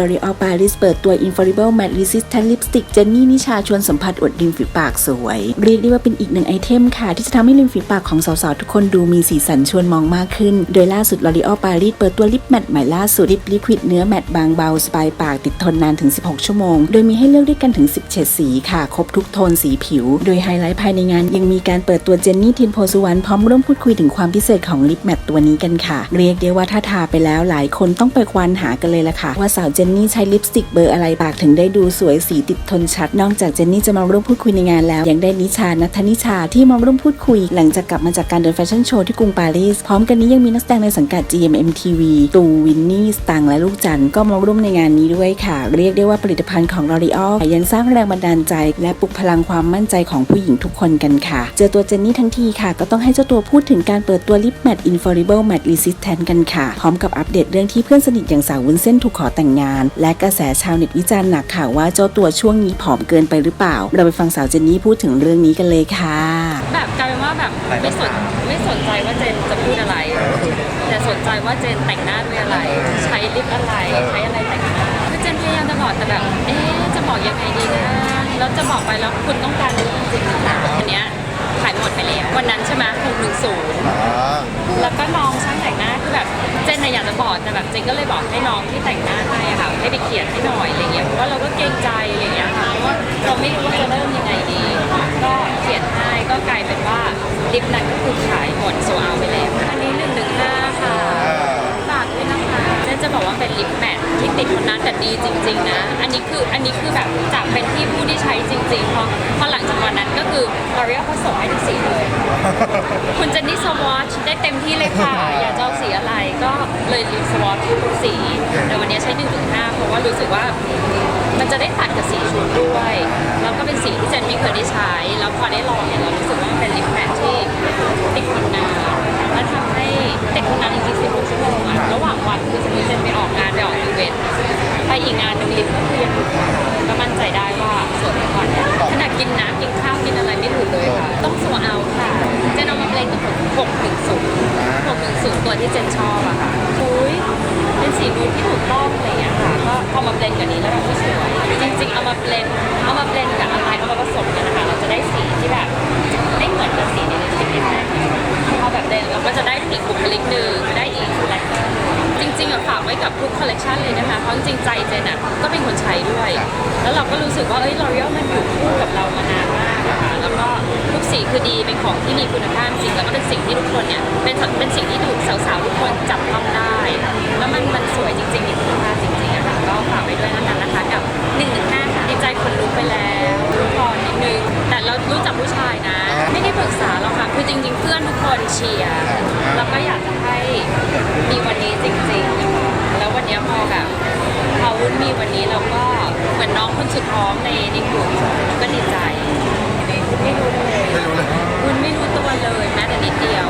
L'Oreal Paris เปิดตัว Infallible Matte Resistant Lipstick เจนนี่นิชาชวนสัมผัสอดริมฝีปากสวย เรียกได้ว่าเป็นอีกหนึ่งไอเทมค่ะ ที่จะทำให้ริมฝีปากของสาวๆ ทุกคนดูมีสีสันชวนมองมากขึ้น โดยล่าสุด L'Oreal Paris เปิดตัวลิปแมตต์ใหม่ล่าสุดลิปลิควิดเนื้อแมตต์บางเบาสบายปากติดทนนานถึง 16 ชั่วโมง โดยมีให้เลือกด้วยกันถึง 10 เฉดสีค่ะ ครบทุกโทนสีผิว โดยไฮไลท์ภายในงานยังมีการเปิดตัวเจนนี่ทินโพสุวรรณพร้อมร่วมพูดคุยถึงความพิเศษของลิปแมตต์ตัวนี้กันค่ะ เรียกได้ว่าถ้าทาไปแล้วหลายคนต้องไปควานหากันเลยละค่ะว่าสาวเจนนนี่ใช้ลิปสติกเบอร์อะไรปากถึงได้ดูสวยสีติดทนชัด นอกจากเจนนี่จะมาร่วมพูดคุยในงานแล้ว ยังได้นิชานัทนิชาที่มาร่วมพูดคุย หลังจากกลับมาจากการเดินแฟชั่นโชว์ที่กรุงปารีส พร้อมกันนี้ยังมีนักแสดงในสังกัด GMMTV ตูวินนี่สตังและลูกจันก็มาร่วมในงานนี้ด้วยค่ะ เรียกได้ว่าผลิตภัณฑ์ของ L'Oreal ยังสร้างแรงบันดาลใจ และปลุกพลังความมั่นใจของผู้หญิงทุกคนกันค่ะ เจอตัวเจนนี่ทั้งทีค่ะ ก็ต้องให้เจ้าตัวพูดถึงการเปิดตัวลิปแมตต์ Infallible Matte Resistant กันค่ะ พร้อมกับอัปเดตเรื่องที่เพื่อนสนิทอย่างสาววุ้นเส้นถูกขอแต่งงานและกระแสชาวเน็ตวิจารณ์หนักค่ะว่าเจ้าตัวช่วงนี้ผอมเกินไปหรือเปล่า เราไปฟังสาวเจนนี่พูดถึงเรื่องนี้กันเลยค่ะ แบบกลายเป็นว่าแบบไม่สนไม่สนใจว่าเจนจะพูดอะไร แต่สนใจว่าเจนแต่งหน้าด้วยอะไร ใช้ลิปอะไรใช้อะไรแต่งหน้าคือเจนพยายามจะบอกแต่แบบเอ๊ะจะบอกยังไงดีนะแล้วจะบอกไปแล้วคุณต้องการรู้จริงๆหรือเปล่าอันเนี้ยขายหมดไปแล้ววันนั้นใช่ไหมหกหนึ่งศูนย์แล้วก็น้องช่างแต่งหน้าคือแบบเจนน่ะ อยากจะบอกแต่แบบเจนก็เลยบอกให้น้องที่แต่งหน้าให้อะค่ะให้ไปเขียนให้หน่อยอะไรเงี้ยเพราะว่าเราก็เกรงใจอะไรเงี้ยค่ะเพราะว่าเราไม่รู้ว่าจะเริ่มยังไงดี ก็เขียนให้ก็กลายเป็นว่าลิปนั้นก็คือขายหมดโซเอาไปแล้วอันนี้หนึ่งหนึ่งห้าค่ะฝากด้วยนะคะเจนจะบอกว่าเป็นลิปแม ทที่ติดทนนานแต่ดีจริง ๆ นะ อันนี้คืออันนี้คือแบบจากเป็นที่ผู้ที่ใช้จริงๆเพราะพอหลังจากวันนั้นก็คือ L'Oreal เขาส่งให้ทุกสีเลย คุณเจนนี่สวอชได้เต็มที่เลยค่ะ อยากจะเอาสีอะไรก็เลยลิปสวอชทุกสี แต่วันนี้ใช้1 610 610 ตัวที่เจนชอบอะค่ะคุยเป็นสีนูดที่ถูกต้องเลยอะค่ะ ก็พอมาเบลนกับนี้แล้วแบบก็สวย จริงๆ เอามาเบลนเอามาเบลนกับอะไรเอามาผสมกันนะคะ เราจะได้สีที่แบบไม่เหมือนกับสีในลิปสติกแรกพอแบบเบลเราก็จะได้อีกบุคลิกหนึ่งได้อีกอะไรจริงๆอะฝากไว้กับทุกคอลเลกชันเลยนะคะ เพราะจริงใจเจนอะก็เป็นคนใช้ด้วย แล้วเราก็รู้สึกว่าเอ้ยลอรียลมันอยู่คู่กับเรามานาน นะคะแล้วก็ทุกสีคือดีเป็นของที่มีคุณภาพจริงแล้วก็เป็นสิ่งที่ทุกคนเนี่ยเป็นเป็นสิ่งที่ถูกสาวๆทุกคนจับต้องได้ แล้วมันมันสวยจริงๆมีคุณภาพจริงๆอะค่ะก็ฝากไว้ด้วยนะคะนะคะกับ1นึค่ะดีใจคนลุกไปแล้วก่อนนิดนึงแต่เรารู้จักผู้ชายนะ ไม่ได้ปรึกษาหรอกค่ะคือจริง ๆ เพื่อนทุกคนเชียร์แล้วก็อยากจะให้มีวันนี้จริงๆนะคะแล้ววันเนี้ยพอแบบพอวุ้นมีวันนี้เราก็เหมือนน้องคนสุดท้องในในกลุ่มก็ดีใจวุ้นไม่รู้เลย ไม่รู้เลย วุ้นไม่รู้ตัวเลยแม้แต่นิดเดียว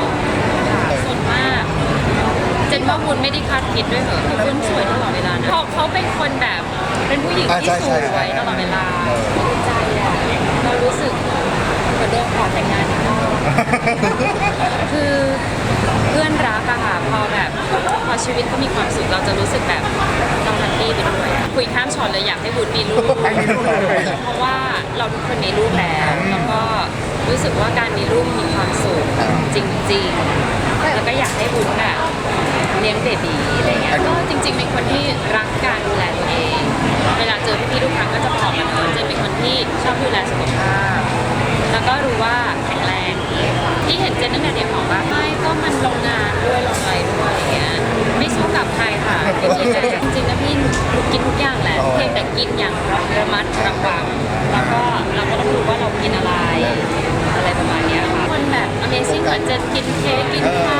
ค่ะส่วนมาก เจนว่าวุ้นไม่ได้ คาดคิดด้วยเหรอคือวุ้นสวยตลอดเวลานะเขาเขาเป็นคนแบบเป็นผู้หญิงอ่าที่ใช่สใช่วยใช่ตลอดเวลาดีใจอะเรารู้สึกเหมือนโดนขอแต่งงานอีกรอบคือเพื่อนรักอะค่ะพอแบบพอชีวิตเขามีความสุขเราจะรู้สึกแบบเราแฮปปี้ไปด้วยอะคุยข้ามช็อตเลยอยากให้วุ้นมีลูกให้มีลูกเลยเพราะว่าเราทุกคนมีลูกแล้ว แล้วก็รู้สึกว่าการมีลูกมีความสุขจริงๆแล้วก็อยากให้บุญแบบ เลี้ยงเบบีอะไรเงี้ยก็จริง ๆ เป็นคนที่รักการดูแลตัวเอง เวลาเจอพี่ๆทุกครั้งก็จะบอกกันเออเจนเป็นคนที่ชอบดูแลสุขภาพ แล้วก็รู้ว่าแข็งแรงที่เห็นเจนตั้งแต่เด็กบอกว่าไม่ก็มันลงงานด้วยลงอะไรด้วยอะไรเงี้ยไม่สู้กับใครค่ะจริงๆนะพี่หนูกินทุกอย่างแหละเพียงแต่กินอย่างระมัดระวังแล้วก็เราก็ต้องรู้ว่าเรากินอะไร อะไรประมาณเนี้ยค่ะคนแบบ Amazing เหมือนเจนกินเค้กกินข้าว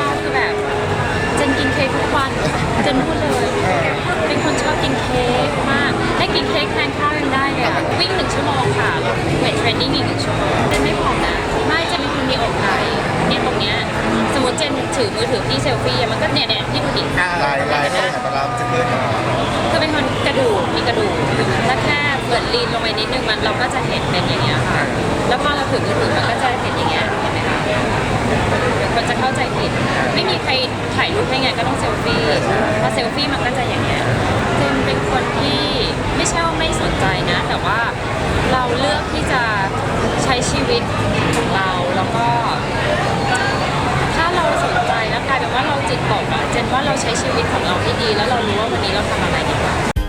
ชั่วโมงค่ะแล้เวทเทรนนิ่งอีกหนึ่งชั่วโมงเต้นไม่พอนะไม่จะมีคุณมีอกไหลเนี่ยตรงเนี้ยสมมติเจนถือมือถือที่เซลฟี่มันก็เนี่ยเนี่ยที่ดูดิอ่าลายลายเขารันจะเกมาเธอเป็นคนกระดูกมีกระดูกถ้าแค่เปิดลีนลงไปนิดนึงมันเราก็จะเห็นเป็นอย่างเงี้ยค่ะ แล้วพอเราถือมือถือมันก็จะเห็นอย่างเงี้ยเห็นไหมคะเดี๋คนจะเข้าใจผิดไม่มีใครถ่ายรูปให้ไงก็ต้องเซลฟี่พอเซลฟี่มันก็จะ จิตบอกอะเจนว่าเราใช้ชีวิตของเราให้ดี แล้วเรารู้ว่าวันนี้เราทำอะไรดีกว่า